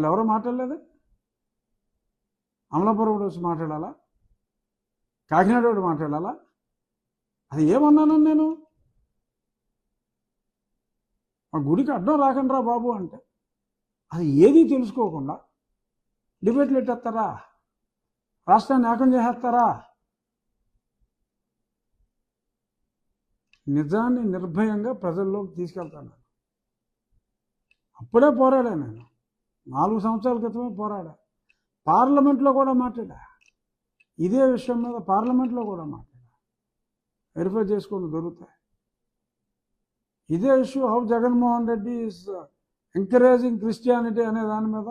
వాళ్ళు ఎవరో మాట్లాడలేదు? అమలాపురం వచ్చి మాట్లాడాలా? కాకినాడ వాడు మాట్లాడాలా? అది ఏమన్నానని నేను? మా గుడికి అడ్డం రాకండి రా బాబు అంటే. అది ఏది తెలుసుకోకుండా డిబేట్లు ఎట్టేస్తారా రాష్ట్రాన్ని ఏకం చేసేస్తారా? నిజాన్ని నిర్భయంగా ప్రజల్లోకి తీసుకెళ్తాను. అప్పుడే పోరాడా నేను. నాలుగు సంవత్సరాల క్రితమే పోరాడా? పార్లమెంట్లో కూడా మాట్లాడా? ఇదే విషయం మీద పార్లమెంట్లో కూడా మాట్లాడా? వెరిఫై చేసుకుని దొరుకుతాయి. ఇదే issue how Jaganmohan Reddy is encouraging Christianity అనే దాని మీద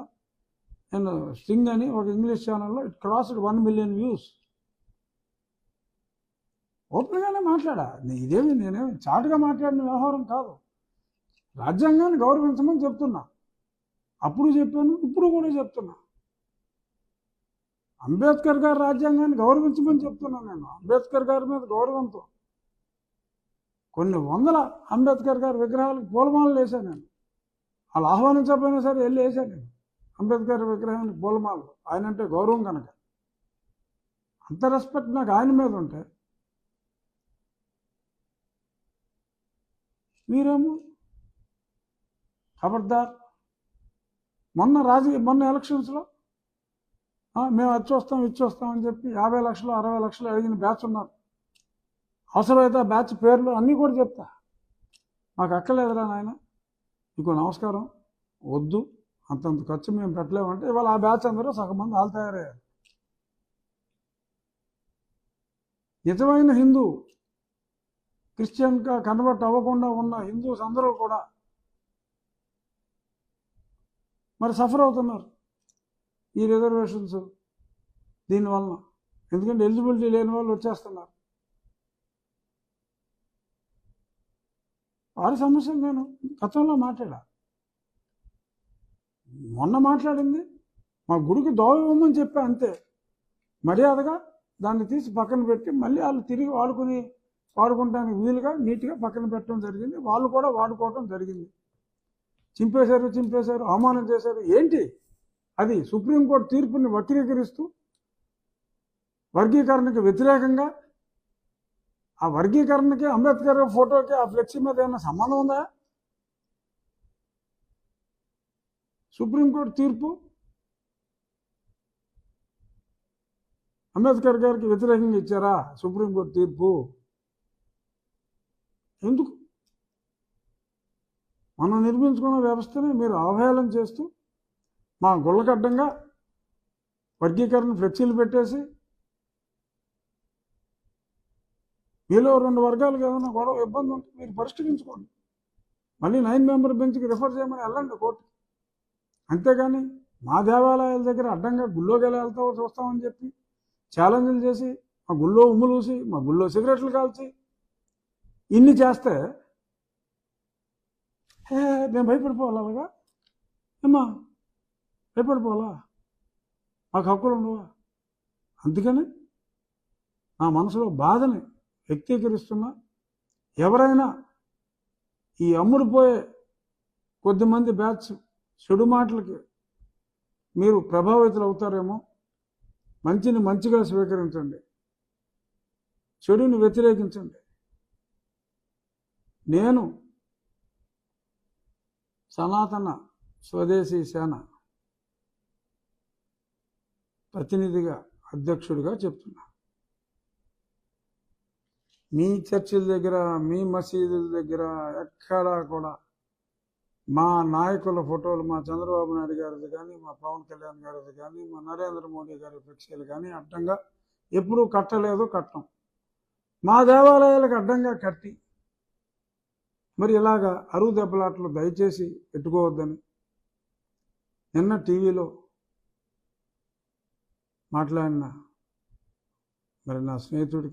నేను స్టింగ్ అని ఒక ఇంగ్లీష్ ఛానల్లో it crossed one million views. ఓపెన్గానే మాట్లాడా? ఇదేమి నేనేమి చాటుగా మాట్లాడిన వ్యవహారం కాదు. రాజ్యాంగాన్ని గౌరవించమని చెప్తున్నా. అప్పుడు చెప్పాను ఇప్పుడు కూడా చెప్తున్నా. అంబేద్కర్ గారి రాజ్యాంగాన్ని గౌరవించమని చెప్తున్నా నేను. అంబేద్కర్ గారి మీద గౌరవంతో. కొన్ని వందల అంబేద్కర్ గారి విగ్రహాలకు పూలమాలలు వేశాను నేను. వాళ్ళు ఆహ్వానించకపోయినా సరే వెళ్ళి వేశాను నేను. అంబేద్కర్ విగ్రహానికి పూలమాలలు. ఆయన అంటే గౌరవం కనుక. అంత రెస్పెక్ట్ నాకు ఆయన మీద ఉంటే. మీరేమో? ఖబర్దార్. మొన్న రాజకీయ మొన్న ఎలక్షన్స్లో మేము అది చూస్తాం ఇది చూస్తాం అని చెప్పి యాభై లక్షలు అరవై లక్షలు అడిగిన బ్యాచ్ ఉన్నారు. అవసరమైతే ఆ బ్యాచ్ పేర్లు అన్నీ కూడా చెప్తా. మాకు అక్కర్లేదురా నాయన. మీకు నమస్కారం. వద్దు. అంతంత ఖర్చు మేము పెట్టలేమంటే ఇవాళ ఆ బ్యాచ్ అందరూ సగం మంది వాళ్ళు తయారయ్యారు. నిజమైన హిందూ క్రిస్టియన్గా కన్వర్ట్ అవ్వకుండా ఉన్న హిందూస్ అందరూ కూడా మరి సఫర్ అవుతున్నారు ఈ రిజర్వేషన్స్ దీనివలన ఎందుకంటే ఎలిజిబిలిటీ లేని వాళ్ళు వచ్చేస్తున్నారు. వారి సమస్యలు నేను గతంలో మాట్లాడా. మొన్న మాట్లాడింది మా గుడికి దోవ ఇవ్వమని చెప్పా అంతే. మర్యాదగా దాన్ని తీసి పక్కన పెట్టి మళ్ళీ వాళ్ళు తిరిగి వాడుకుని వాడుకుంటానికి వీలుగా నీట్గా పక్కన పెట్టడం జరిగింది. వాళ్ళు కూడా వాడుకోవడం జరిగింది. చింపేశారు చింపేశారు అవమానం చేశారు. ఏంటి? అది సుప్రీంకోర్టు తీర్పుని వక్రీకరిస్తూ వర్గీకరణకి వ్యతిరేకంగా ఆ వర్గీకరణకి అంబేద్కర్ ఫోటోకి ఆ ఫ్లెక్సీ మీద ఏమైనా సంబంధం ఉందా? సుప్రీంకోర్టు తీర్పు అంబేద్కర్ గారికి వ్యతిరేకంగా ఇచ్చారా సుప్రీంకోర్టు తీర్పు? ఎందుకు? మనం నిర్మించుకున్న వ్యవస్థని మీరు అవహేళన చేస్తూ మా గుళ్ళకడ్డంగా వర్గీకరణ ఫ్లెక్సీలు పెట్టేసి మీలో రెండు వర్గాలకు ఏదైనా గొడవ ఇబ్బంది ఉంటే మీరు పరిష్కరించుకోండి. మళ్ళీ నైన్ మెంబర్ బెంచ్కి రిఫర్ చేయమని వెళ్ళండి కోర్టు అంతేగాని మా దేవాలయాల దగ్గర అడ్డంగా గుళ్ళోకి ఎలా వెళ్తావో చూస్తామని చెప్పి ఛాలెంజ్లు చేసి మా గుళ్ళో ఉమ్ములూసి మా గుళ్ళో సిగరెట్లు కాల్చి ఇన్ని చేస్తే మేము భయపడిపోవాలి అలాగా? ఏమ్మా భయపడిపోవాలా? మాకు హక్కులు ఉండవా? అందుకని నా మనసులో బాధని వ్యక్తీకరిస్తున్నా. ఎవరైనా ఈ అమ్ముడుపోయే కొద్దిమంది బ్యాచ్ చెడు మాటలకి మీరు ప్రభావితులు అవుతారేమో మంచిని మంచిగా స్వీకరించండి. చెడుని వ్యతిరేకించండి. నేను సనాతన స్వదేశీ సేన ప్రతినిధిగా అధ్యక్షుడిగా చెప్తున్నా. మీ చర్చిల దగ్గర మీ మసీదుల దగ్గర ఎక్కడా కూడా మా నాయకుల ఫోటోలు మా చంద్రబాబు నాయుడు గారిది కానీ మా పవన్ కళ్యాణ్ గారిది కానీ మా నరేంద్ర మోడీ గారి పక్షులు కానీ అడ్డంగా ఎప్పుడూ కట్టలేదు కట్టం. మా దేవాలయాలకు అడ్డంగా కట్టి మరి ఇలాగా అరువు దెబ్బలాట్లు దయచేసి పెట్టుకోవద్దని నిన్న టీవీలో మాట్లాడిన మరి నా స్నేహితుడికి